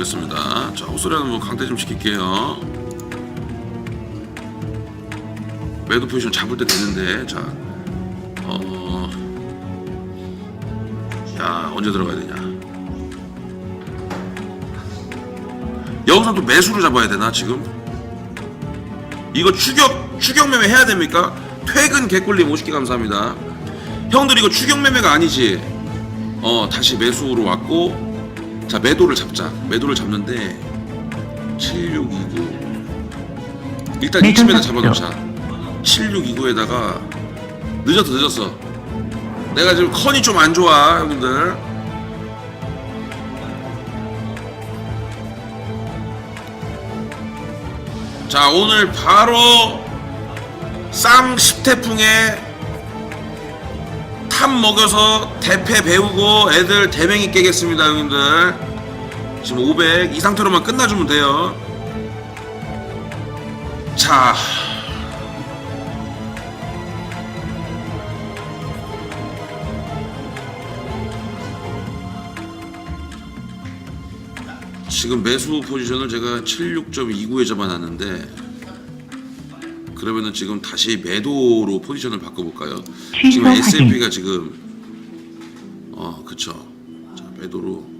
보겠습니다. 자, 하는 분 강퇴 좀 시킬게요. 매도 포지션 잡을 때 되는데, 자, 어, 야, 언제 들어가야 되냐? 여기서 또 매수를 잡아야 되나, 지금? 이거 추격, 추격 매매 해야 됩니까? 퇴근 개꿀님 50개 감사합니다. 형들 이거 추격 매매가 아니지? 어, 다시 매수로 왔고, 자 매도를 잡자. 매도를 잡는데 7629 일단 매도 이쯤에다 잡죠. 잡아놓자. 7629에다가 늦었어 늦었어. 내가 지금 컨이 좀 안 좋아 형님들. 자 오늘 바로 쌍 10태풍에 탑 먹여서 대패 배우고 애들 대맹이 깨겠습니다 형님들 지금 500 이 상태로만 끝나주면 돼요 자 지금 매수 포지션을 제가 76.29에 잡아놨는데 그러면은 지금 다시 매도로 포지션을 바꿔볼까요? 지금. S&P가 지금 어 그쵸 자 매도로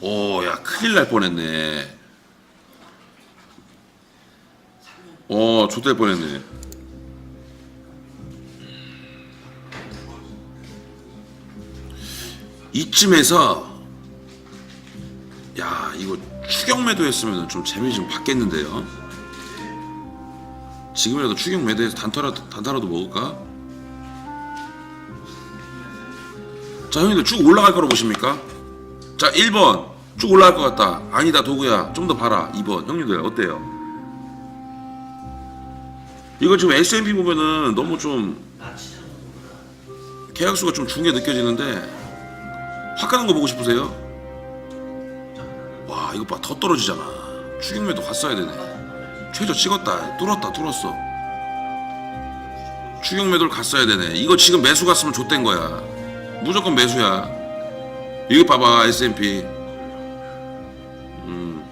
오 야 큰일 날 뻔했네 어 좆될 뻔했네 이쯤에서 야 이거 추격 매도했으면 좀 재미 좀 받겠는데요 지금이라도 추격 매도해서 단타라도, 단타라도 먹을까? 자 형님들 쭉 올라갈 거로 보십니까? 자 1번. 쭉 올라갈 것 같다. 아니다 도구야. 좀 더 봐라. 2번. 형님들 어때요? 이거 지금 S&P 보면은 너무 좀 계약수가 좀 중게 느껴지는데 확 가는 거 보고 싶으세요? 와 이거 봐. 더 떨어지잖아. 추격매도 갔어야 되네. 최저 찍었다. 뚫었다. 뚫었어. 추격매도를 갔어야 되네. 이거 지금 매수 갔으면 좆된 거야. 무조건 매수야 이거 봐봐 S&P 음.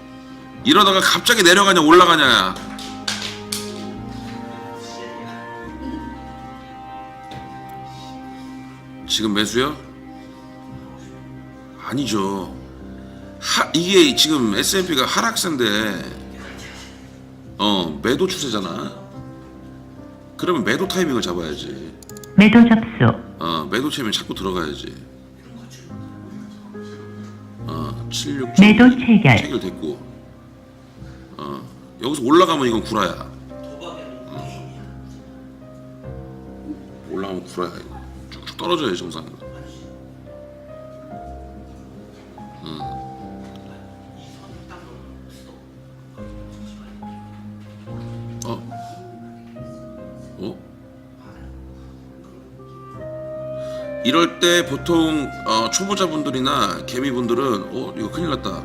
이러다가 갑자기 내려가냐 올라가냐. 지금 매수요? 아니죠. 하, 이게 지금 S&P가 하락세인데. 어 매도 추세잖아. 그러면 매도 타이밍을 잡아야지. 매도 접수. 어 매도 타이밍 자꾸 들어가야지 76. 매도 체결. 체결됐고 어 여기서 올라가면 이건 구라야 어. 올라가면 구라야 이거 쭉쭉 떨어져야 정상으로 어? 어? 이럴 때 보통 어, 초보자분들이나 개미분들은 어 이거 큰일 났다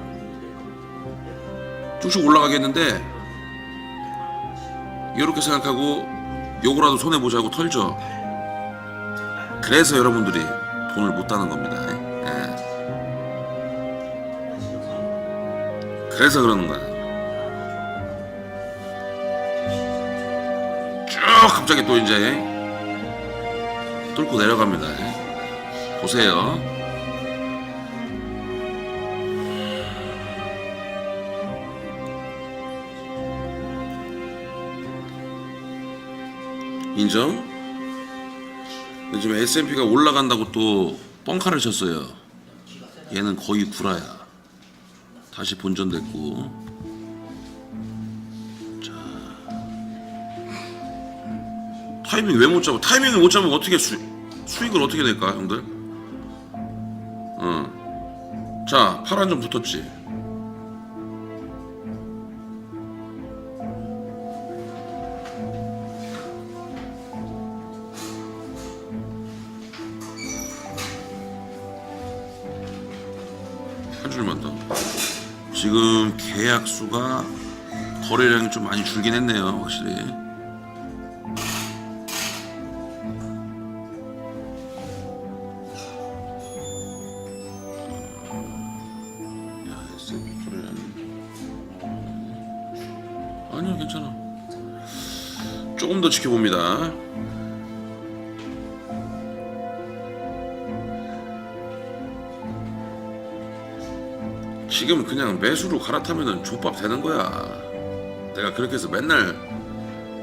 쭉쭉 올라가겠는데 이렇게 생각하고 요거라도 손해 보자고 털죠 그래서 여러분들이 돈을 못 따는 겁니다 예. 그래서 그러는 거야 쭉 갑자기 또 이제 뚫고 내려갑니다. 보세요. 인정? 근데 지금 S&P가 올라간다고 또 뻥카를 쳤어요. 얘는 거의 구라야. 다시 본전됐고. 타이밍 왜 못 잡아? 타이밍을 못 잡으면 어떻게 수, 수익을 어떻게 낼까, 형들? 어. 자, 파란 점 붙었지. 계약 수가 거래량이 좀 많이 줄긴 했네요, 확실히. 아니요, 괜찮아. 조금 더 지켜봅니다. 지금 그냥 매수로 갈아타면은 족밥 되는 거야. 내가 그렇게 해서 맨날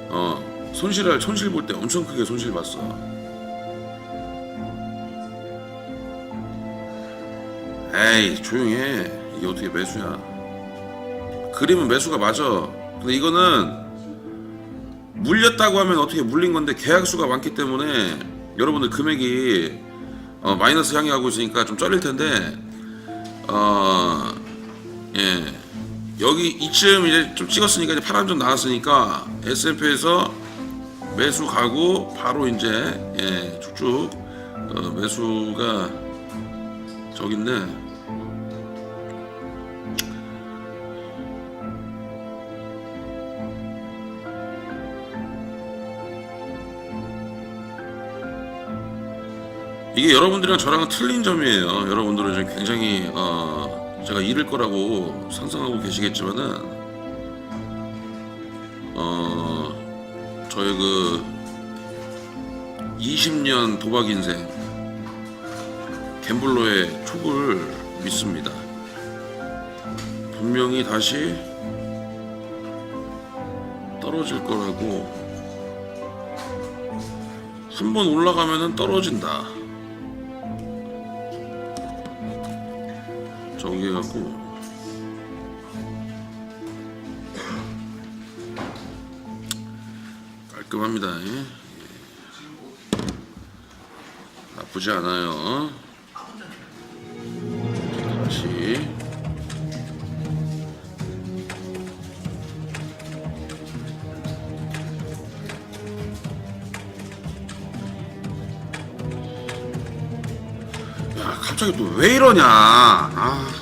어 손실할 손실 볼 때 엄청 크게 손실 봤어. 에이 조용히 해. 이게 어떻게 매수야? 그림은 매수가 맞아. 근데 이거는 물렸다고 하면 어떻게 물린 건데 계약수가 많기 때문에 여러분들 금액이 어, 마이너스 향해 가고 있으니까 좀 쩔릴 텐데 어, 예. 여기 이쯤 이제 좀 찍었으니까 이제 파란 점 나왔으니까 S&P에서 매수 가고 바로 이제 예, 쭉쭉 어, 매수가 있네. 이게 여러분들이랑 저랑은 틀린 점이에요. 여러분들은 굉장히 어, 제가 잃을 거라고 상상하고 계시겠지만은 어, 저의 그 20년 도박 인생 갬블러의 촉을 믿습니다. 분명히 다시 떨어질 거라고 한 번 올라가면은 떨어진다. 저기 갖고 깔끔합니다. 예. 나쁘지 않아요. 다시 야 갑자기 또 왜 이러냐? 아.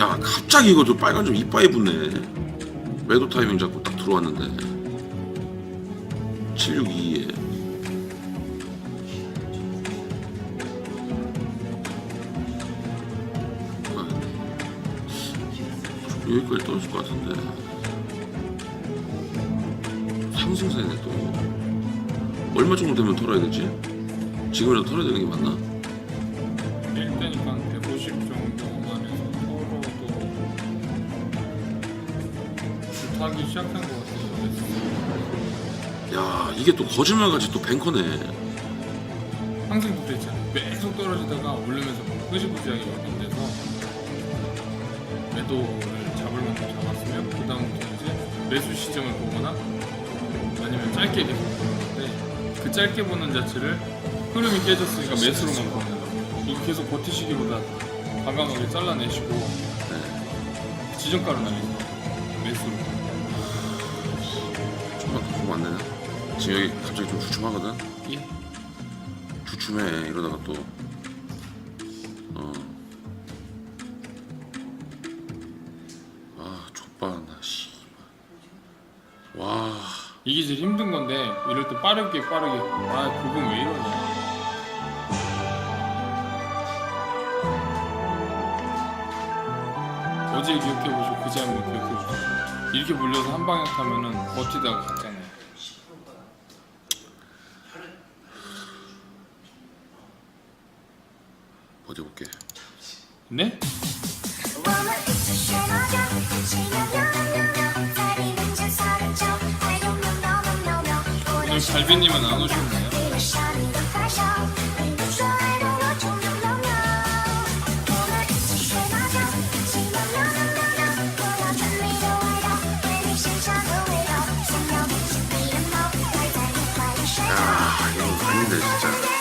야 갑자기 이거 좀 빨간 점 이빨에 붙네. 매도 타이밍 잡고 딱 들어왔는데. 762에. 여기까지 떨어질 것 같은데. 상승세네 또. 얼마 정도 되면 털어야 되지? 지금이라도 털어야 되는 게 맞나? 1대니까 줄타기 시작한 것 같아요. 야 이게 또 거짓말같이 또 뱅커네. 항상 그랬잖아요. 계속 떨어지다가 올리면서 흐지부지하게 완성돼서 매도를 잡을 만큼 잡았으면 그 다음부터 이제 매수 시점을 보거나 아니면 짧게 계속 보는 건데 그 짧게 보는 자체를 흐름이 깨졌으니까 매수로만 보는 거 이거 계속 버티시기보다 과감하게 잘라내시고 지정가로 날리고 매수로 좀만 더 되나? 지금 여기 갑자기 좀 주춤하거든? 예? 주춤해 이러다가 또 어. 아 족바나 씨. 와 이게 제일 힘든 건데 이럴 때 빠르게 빠르게 아 그건 왜 이러냐 어제 기억해보시고 그제 한번 기억해보시고 이렇게 물려서 한 방향 타면은 버티다가 갔잖아요 어디 볼게 네? 오늘 오늘 갈비님은 안 오셨나요? 달달이 빨리 shake